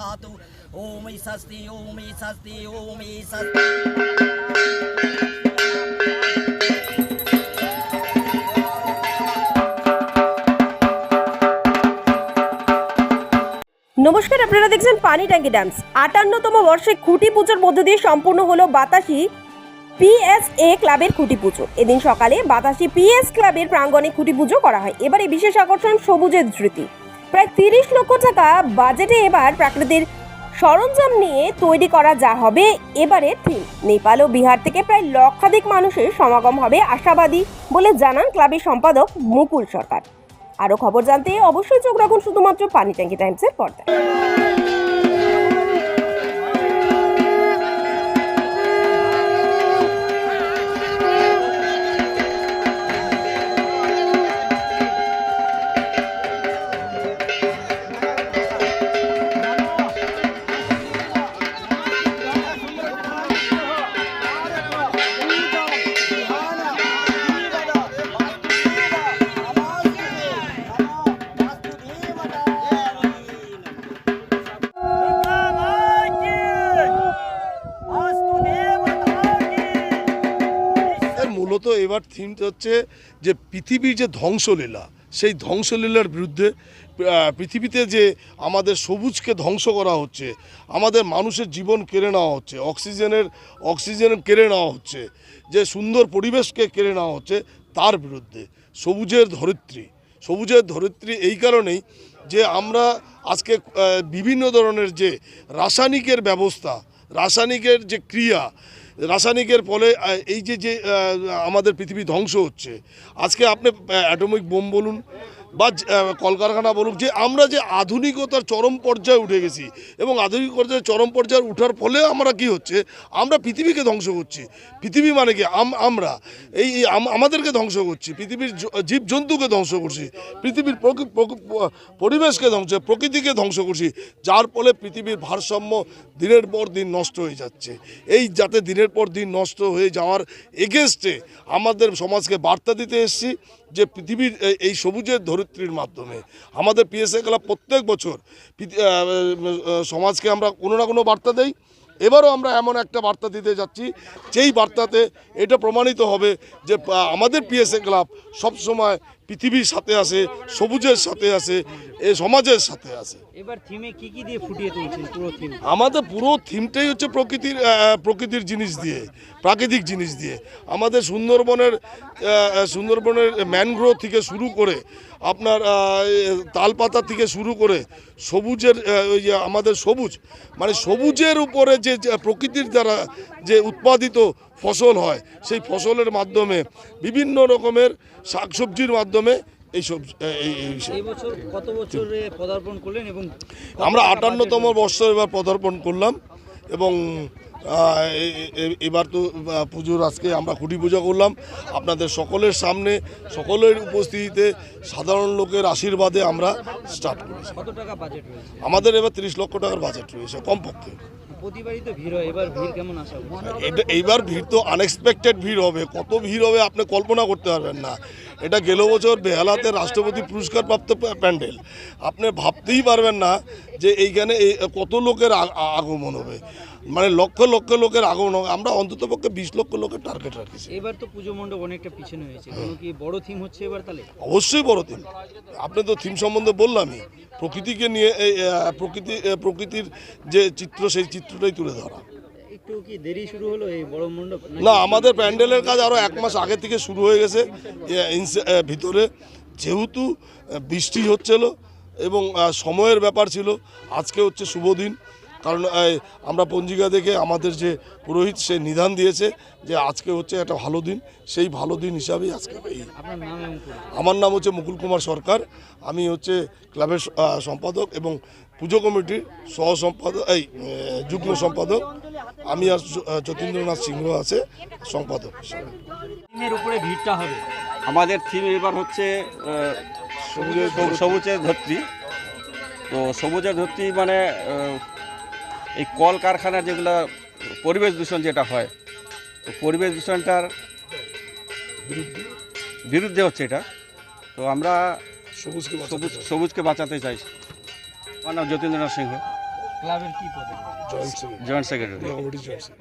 দধাতু ওম স্বস্তি ওম স্বস্তি ওম স্বস্তি নমস্কার, আপনারা দেখছেন পানি ট্যাঙ্কি ড্যামস। আটান্নতম বর্ষে খুঁটি পুজোর মধ্য দিয়ে সম্পূর্ণ হলো বাতাসি পিএসএ ক্লাবের খুঁটি পুজো। এদিন সকালে বাতাসি পিএস ক্লাবের প্রাঙ্গণে খুঁটি পুজো করা হয়। এবারে বিশেষ আকর্ষণ সবুজের ধৃতি। প্রায় তিরিশ লক্ষ টাকা বাজেটে এবার প্রাকৃতির সরঞ্জাম নিয়ে তৈরি করা যা হবে এবারের থিম। নেপাল ও বিহার থেকে প্রায় লক্ষাধিক মানুষের সমাগম হবে আশাবাদী বলে জানান ক্লাবের সম্পাদক মুকুল সরকার। আরও খবর জানতে অবশ্যই চোখ রাখুন শুধুমাত্র পানি ট্যাঙ্কি টাইমসের পর্দায়। মূলত এবার থিমটা হচ্ছে যে পৃথিবীর যে ধ্বংসলীলা, সেই ধ্বংসলীলার বিরুদ্ধে পৃথিবীতে যে আমাদের সবুজকে ধ্বংস করা হচ্ছে, আমাদের মানুষের জীবন কেড়ে নেওয়া হচ্ছে, অক্সিজেনের, অক্সিজেন কেড়ে নেওয়া হচ্ছে, যে সুন্দর পরিবেশকে কেড়ে নেওয়া হচ্ছে, তার বিরুদ্ধে। সবুজের ধরিত্রী সবুজের ধরিত্রী এই কারণেই যে আমরা আজকে বিভিন্ন ধরনের যে রাসায়নিকের ব্যবস্থা, রাসায়নিকের যে ক্রিয়া রাসায়নিকের ফলে এই যে যে আমাদের পৃথিবী ধ্বংস হচ্ছে। আজকে আপনি অ্যাটমিক বোম বলুন বা কলকারখানা বলুক, যে আমরা যে আধুনিকতার চরম পর্যায়ে উঠে গেছি এবং আধুনিকতার চরম পর্যায়ে উঠার ফলে আমরা কি হচ্ছে? আমরা পৃথিবীকে ধ্বংস করছি। পৃথিবী মানে কি? আম- আমরা। এই এই আম- আমাদেরকে ধ্বংস করছি। পৃথিবীর জীবজন্তুকে ধ্বংস করছি। পৃথিবীর পরিবেশকে ধ্বংস, প্রকৃতিকে ধ্বংস করছি। যার ফলে পৃথিবীর ভারসাম্য দিনের পর দিন নষ্ট হয়ে যাচ্ছে। এই যাতে দিনের পর দিন নষ্ট হয়ে যাওয়ার এগেনস্টে আমাদের সমাজকে বার্তা দিতে এসেছি যে পৃথিবীর এই- সবুজের ধরিত্রীর মাধ্যমে। আমাদের পিএসএ ক্লাব প্রত্যেক বছর সমাজকে আমরা কোনো না কোনো বার্তা দেই। এবারও আমরা এমন একটা বার্তা দিতে যাচ্ছি, যেই বার্তাতে এটা প্রমাণিত হবে যে আমাদের পিএসএ ক্লাব সবসময় পৃথিবীর সাথে আছে সবুজের সাথে আছে এ সমাজের সাথে আছে। এবার থিমে কি কি দিয়ে ফুটিয়ে তুলছেন পুরো থিম আমাদের পুরো থিমটাই হচ্ছে প্রকৃতির প্রকৃতির জিনিস দিয়ে প্রাকৃতিক জিনিস দিয়ে। আমাদের সুন্দরবনের সুন্দরবনের ম্যানগ্রোভ থেকে শুরু করে আপনার তালপাতা থেকে শুরু করে সবুজের ওই যে আমাদের সবুজ মানে সবুজের উপরে যে যে প্রকৃতির দ্বারা যে উৎপাদিত ফসল হয় সেই ফসলের মাধ্যমে বিভিন্ন রকমের শাকসবজির মাধ্যমে এইসব এই এই এই কত বছরে পদার্পণ করলেন এবং আমরা আটান্নতম বর্ষ এবার পদার্পণ করলাম এবং এবার তো পুজোর আজকে আমরা খুঁটি পূজা করলাম। আপনাদের সকলের সামনে সকলের উপস্থিতিতে সাধারণ লোকের আশীর্বাদে আমরা স্টার্ট করেছি। আমাদের এবার তিরিশ লক্ষ টাকার বাজেট রয়েছে কমপক্ষে। এইবার ভিড় তো আনএক্সপেক্টেড ভিড় হবে। কত ভিড় হবে আপনি কল্পনা করতে পারবেন না। এটা গেল বছর বেহালাতে রাষ্ট্রপতি পুরস্কার প্রাপ্ত প্যান্ডেল। আপনি ভাবতেই পারবেন না যে এইখানে এই কত লোকের আগমন হবে। মানে লক্ষ লক্ষ লোকের আগমন হবে। আমরা অন্তত পক্ষে বিশ লক্ষ লোকের টার্গেট রাখছি। এবার তো পুজো মণ্ডপ অনেকটা পিছনে হয়েছে। কোনো কি বড় থিম হচ্ছে এবার তাহলে? অবশ্যই বড় থিম আপনি তো থিম সম্বন্ধে বললামই। প্রকৃতিকে নিয়ে প্রকৃতি প্রকৃতির যে চিত্র সেই চিত্রটাই তুলে ধরা। না, আমাদের প্যান্ডেলের কাজ আরও এক মাস আগে থেকে শুরু হয়ে গেছে ভিতরে যেহেতু বৃষ্টি হচ্ছিল এবং সময়ের ব্যাপার ছিল, আজকে হচ্ছে শুভ দিন। কারণ আমরা পঞ্জিকা দেখে আমাদের যে পুরোহিত সে নিধান দিয়েছে যে আজকে হচ্ছে একটা ভালো দিন। সেই ভালো দিন হিসাবেই আজকে এই। আমার নাম হচ্ছে মুকুল কুমার সরকার। আমি হচ্ছে ক্লাবের সম্পাদক এবং পুজো কমিটির সহ সম্পাদক এই যুগ্ম সম্পাদক। আমি আর যতীন্দ্রনাথ সিংহ আছে সম্পাদক উপরে ভিড়টা হবে। আমাদের থিম এবার হচ্ছে সবুজের ধরতি। তো সবুজের ধরতি মানে এই কল কারখানার যেগুলো পরিবেশ দূষণ যেটা হয় তো পরিবেশ দূষণটার বিরুদ্ধে হচ্ছে এটা। তো আমরা সবুজকে বাঁচাতে সবুজ চাই। সবুজকে বাঁচাতে চাই। আমার নাম যতীন্দ্রনাথ সিংহ। ক্লাবের কি পদে জয়েন্ট সেক্রেটারি।